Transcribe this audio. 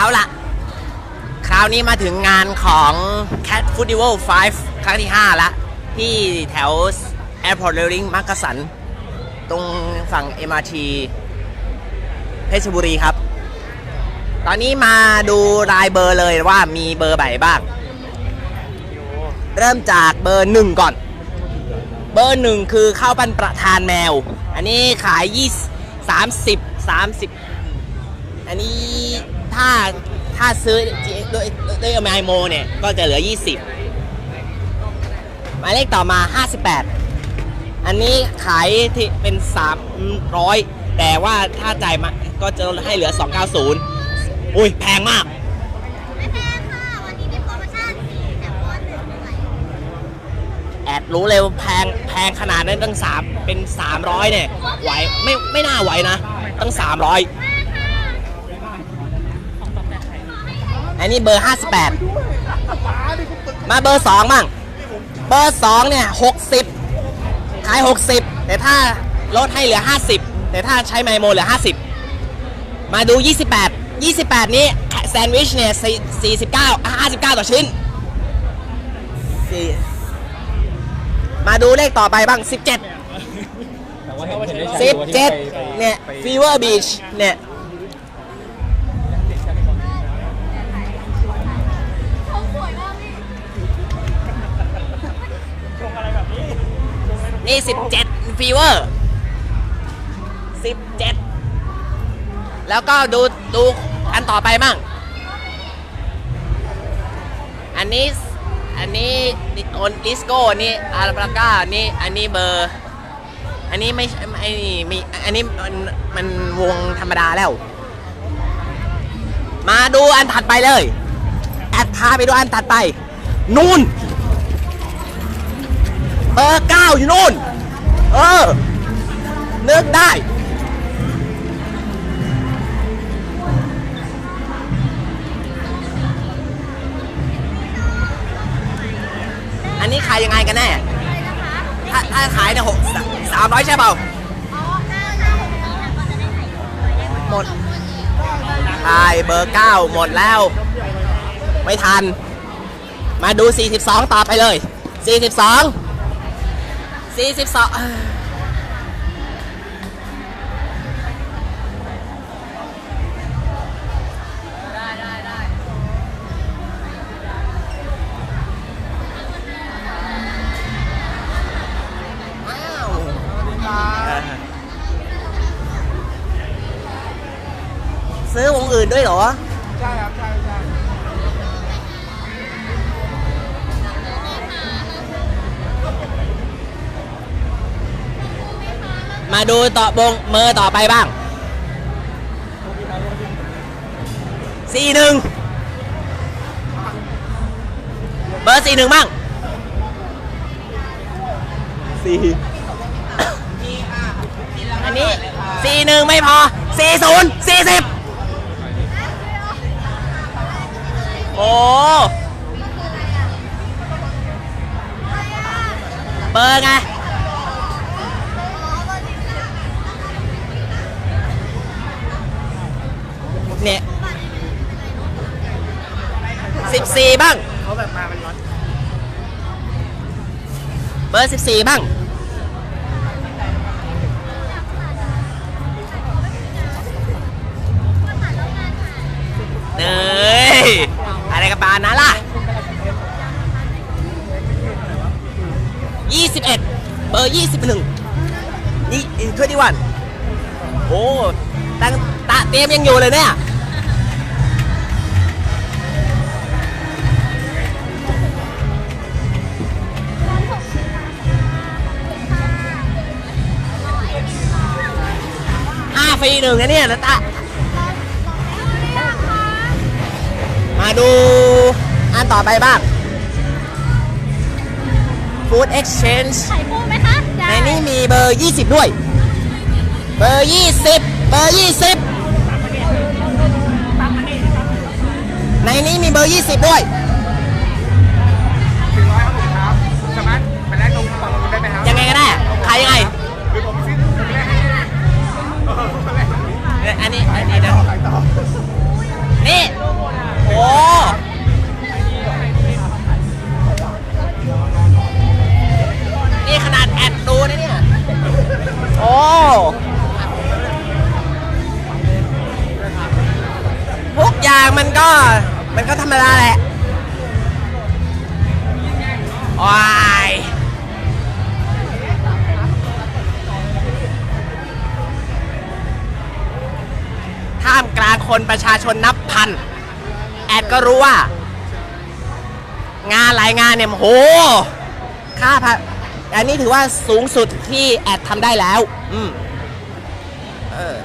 เอาละคราวนี้มาถึงงานของ Cat Festival 5 ครั้งที่ 5 ละที่แถว Airport Railing มักกะสัน ตรงฝั่ง MRT เพชรบุรีครับ ตอนนี้มาดูรายเบอร์เลยว่ามีเบอร์ไหนบ้าง เริ่มจากเบอร์หนึ่งก่อน เบอร์หนึ่งคือข้าวปั้นประธานแมว อันนี้ขายยี่สามสิบสามสิบอันนี้ ถ้าถ้าซื้อด้วยด้วยไมโมเนี่ย ก็จะเหลือ 20 หมายเลขต่อมา 58 อันนี้ขายที่เป็น 300 แต่ว่าถ้าจ่ายมาก็จะให้เหลือ 290 อุ้ยแพงมาก ไม่แพงค่ะ วันนี้มีโปรโมชั่นแถมโอนหนึ่งด้วยแอดรู้เลยว่าแพงแพงขนาดนั้นตั้งสามเป็น 300 เนี่ย ไหวไม่ไม่น่าไหวนะ ตั้ง 300 อันนี้เบอร์ 58 มาเบอร์ 2 บ้าง เบอร์ 2 เนี่ย 60 ขาย 60 แต่ถ้าลดให้เหลือ 50 แต่ถ้าใช้ไมโมเหลือ 50 มาดู 28 28 นี้แซนด์วิชเนี่ย 49 59 ต่อชิ้นสี่มาดูเลขต่อไปบ้าง 17แต่ว่าเห็นเห็นได้ใช้สิบตัวที่เจ็ดไปไปเนี่ยไปฟีเวอร์บีชเนี่ย นี่สิบเจ็ดฟีเวอร์สิบเจ็ดแล้วก็ดูดูอันต่อไปมั่งอันนี้ อันนี้โอนดิสโก้นี่อาราบาก้านี่อันนี้เบอร์ อันนี้ไม่ไอ้นี่มีอันนี้มันมันวงธรรมดาแล้ว มาดูอันถัดไปเลย แอดพาไปดูอันถัดไป นู่น บอร์เก้าอยู่นู่น เออนึกได้ อันนี้ขายยังไงกันแน่ ถ้าถ้าขายเนี่ยหกสามร้อยใช่เปล่าหน้าหน้าหกนี้นะก็จะได้ถ่ายรูปไว้ได้หมดใช่เบอร์9หมดแล้ว ไม่ทัน มาดู 42 ต่อไปเลย 42 42เอ้ยว้าวซื้อวงอื่นด้วยเหรอ มาดูต่อบงเมอร์ต่อไปบ้างสี่หนึ่งเบอร์สี่หนึ่งบ้างสี่อันนี้สี่หนึ่งไม่พอสี่ศูนย์สี่สิบโอ้เบอร์ไง เนี่ยสิบสี่บ้างเขาแบบมาเป็นร้อนเบอร์สิบสี่บ้างเอ้ยอะไรกับปานนั้นล่ะยี่สิบเอ็ดเบอร์ยี่สิบหนึ่งนี่ทวนวันโอ้ตั้งตะเตรียมยังอยู่เลยเนี่ย ฟรีหนึ่งนะเนี่ยนะตะมาดูอันต่อไปบ้าง Food Exchange ถ่ายรูปไหมคะในนี้มีเบอร์ 20 ด้วย เบอร์ 20 เบอร์ 20 ในนี้มีเบอร์ 20 ด้วย ก็ธรรมดาแหละว้ายท่ามกลางคนประชาชนนับพัน แอดก็รู้ว่า งานหลายงานเนี่ยโห ค่าพันอันนี้ถือว่าสูงสุดที่แอดทำได้แล้ว อืมเออ